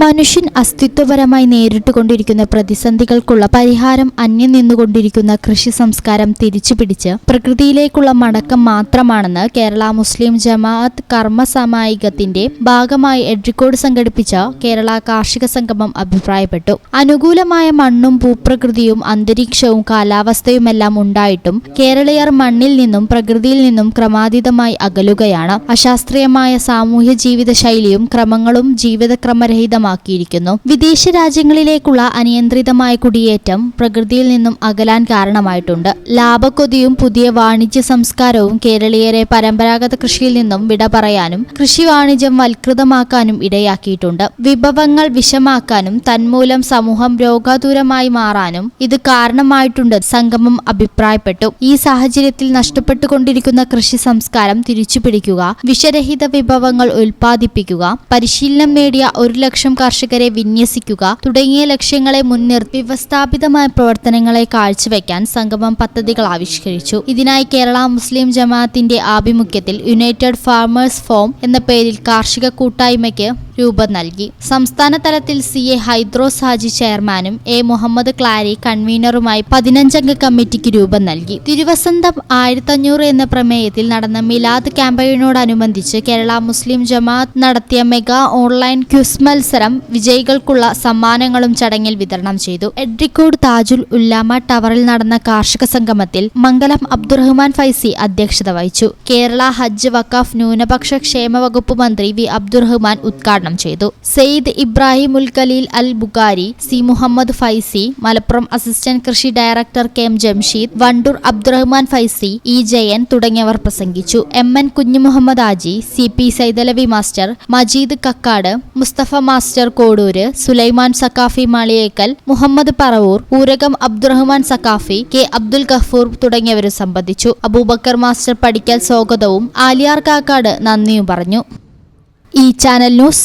മനുഷ്യൻ അസ്തിത്വപരമായി നേരിട്ടുകൊണ്ടിരിക്കുന്ന പ്രതിസന്ധികൾക്കുള്ള പരിഹാരം അന്യം നിന്നുകൊണ്ടിരിക്കുന്ന കൃഷി സംസ്കാരം തിരിച്ചുപിടിച്ച് പ്രകൃതിയിലേക്കുള്ള മടക്കം മാത്രമാണെന്ന് കേരള മുസ്ലിം ജമാഅത്ത് കർമ്മ സാമായികത്തിന്റെ ഭാഗമായി എഡ്രിക്കോട് സംഘടിപ്പിച്ച കേരള കാർഷിക സംഗമം അഭിപ്രായപ്പെട്ടു. അനുകൂലമായ മണ്ണും ഭൂപ്രകൃതിയും അന്തരീക്ഷവും കാലാവസ്ഥയുമെല്ലാം ഉണ്ടായിട്ടും കേരളീയർ മണ്ണിൽ നിന്നും പ്രകൃതിയിൽ നിന്നും ക്രമാതീതമായി അകലുകയാണ്. അശാസ്ത്രീയമായ സാമൂഹ്യ ജീവിത ശൈലിയും ക്രമങ്ങളും ജീവിതക്രമരഹിതമാക്കിയിരിക്കുന്നു വിദേശ രാജ്യങ്ങളിലേക്കുള്ള അനിയന്ത്രിതമായ കുടിയേറ്റം പ്രകൃതിയിൽ നിന്നും അകലാൻ കാരണമായിട്ടുണ്ട്. ലാഭക്കൊതിയും പുതിയ വാണിജ്യ സംസ്കാരവും കേരളീയരെ പരമ്പരാഗത കൃഷിയിൽ നിന്നും വിട പറയാനും കൃഷി വാണിജ്യം വൽകൃതമാക്കാനും ഇടയാക്കിയിട്ടുണ്ട്. വിഭവങ്ങൾ വിഷമാക്കാനും തന്മൂലം സമൂഹം രോഗാതുരമായി മാറാനും ഇത് കാരണമായിട്ടുണ്ട് സംഗമം അഭിപ്രായപ്പെട്ടു. ഈ സാഹചര്യത്തിൽ നഷ്ടപ്പെട്ടുകൊണ്ടിരിക്കുന്ന കൃഷി സംസ്കാരം തിരിച്ചുപിടിക്കുക വിഷരഹിത വിഭവങ്ങൾ ഉൽപ്പാദിപ്പിക്കുക പരിശീലനം നേടിയ ഒരു ലക്ഷം കർഷകരെ വിന്യസിക്കുക തുടങ്ങിയ ലക്ഷ്യങ്ങളെ മുൻനിർത്തി വ്യവസ്ഥാപിതമായ പ്രവർത്തനങ്ങളെ കാഴ്ചവെക്കാൻ സംഗമം പദ്ധതികൾ ആവിഷ്കരിച്ചു. ഇതിനായി കേരള മുസ്ലിം ജമാഅത്തിന്റെ ആഭിമുഖ്യത്തിൽ യുണൈറ്റഡ് ഫാർമേഴ്സ് ഫോം എന്ന പേരിൽ കാർഷിക കൂട്ടായ്മയ്ക്ക് രൂപം നൽകി. സംസ്ഥാന തലത്തിൽ സി എ ഹൈദ്രോസ് ഹാജി ചെയർമാനും എ മുഹമ്മദ് ക്ലാരി കൺവീനറുമായി പതിനഞ്ചംഗ കമ്മിറ്റിക്ക് രൂപം നൽകി. തിരുവസന്തം ആയിരത്തഞ്ഞൂറ് എന്ന പ്രമേയത്തിൽ നടന്ന മിലാദ് ക്യാമ്പയിനോടനുബന്ധിച്ച് കേരള മുസ്ലിം ജമാഅത്ത് നടത്തിയ മെഗാ ഓൺലൈൻ ക്യുസ് മത്സരം വിജയികൾക്കുള്ള സമ്മാനങ്ങളും ചടങ്ങിൽ വിതരണം ചെയ്തു. എഡ്രിക്കോട് താജുൽ ഉല്ലാമ ടവറിൽ നടന്ന കാർഷിക സംഗമത്തിൽ മംഗലം അബ്ദുറഹ്മാൻ ഫൈസി അധ്യക്ഷത വഹിച്ചു. കേരള ഹജ്ജ് വഖാഫ് ന്യൂനപക്ഷ ക്ഷേമ വകുപ്പ് മന്ത്രി വി അബ്ദുറഹ്മാൻ ഉദ്ഘാടനം ചെയ്തു. സെയ്ദ് ഇബ്രാഹിം ഉൽ ഖലീൽ അൽ ബുഖാരി സി മുഹമ്മദ് ഫൈസി മലപ്പുറം അസിസ്റ്റന്റ് കൃഷി director K M Jamsheed Wandoor Abdurahman Faizy E Jayan തുടങ്ങിയവർ പ്രസംഗിച്ചു. M N Kunhimuhammad Haji C P Saithalavi master Majeed Kakkad Musthafa master Kodur Sulaiman Saqafi Maliyekkal Muhammad Paravur Oorakam Abdurahman Saqafi K Abdul Gafoor തുടങ്ങിയവരും സംബന്ധിച്ചു. Abubakar master പഠിക്കൽ സ്വാഗതവും ആലിയാർ കാക്കാട് നന്ദിയും പറഞ്ഞു. ഈ channel news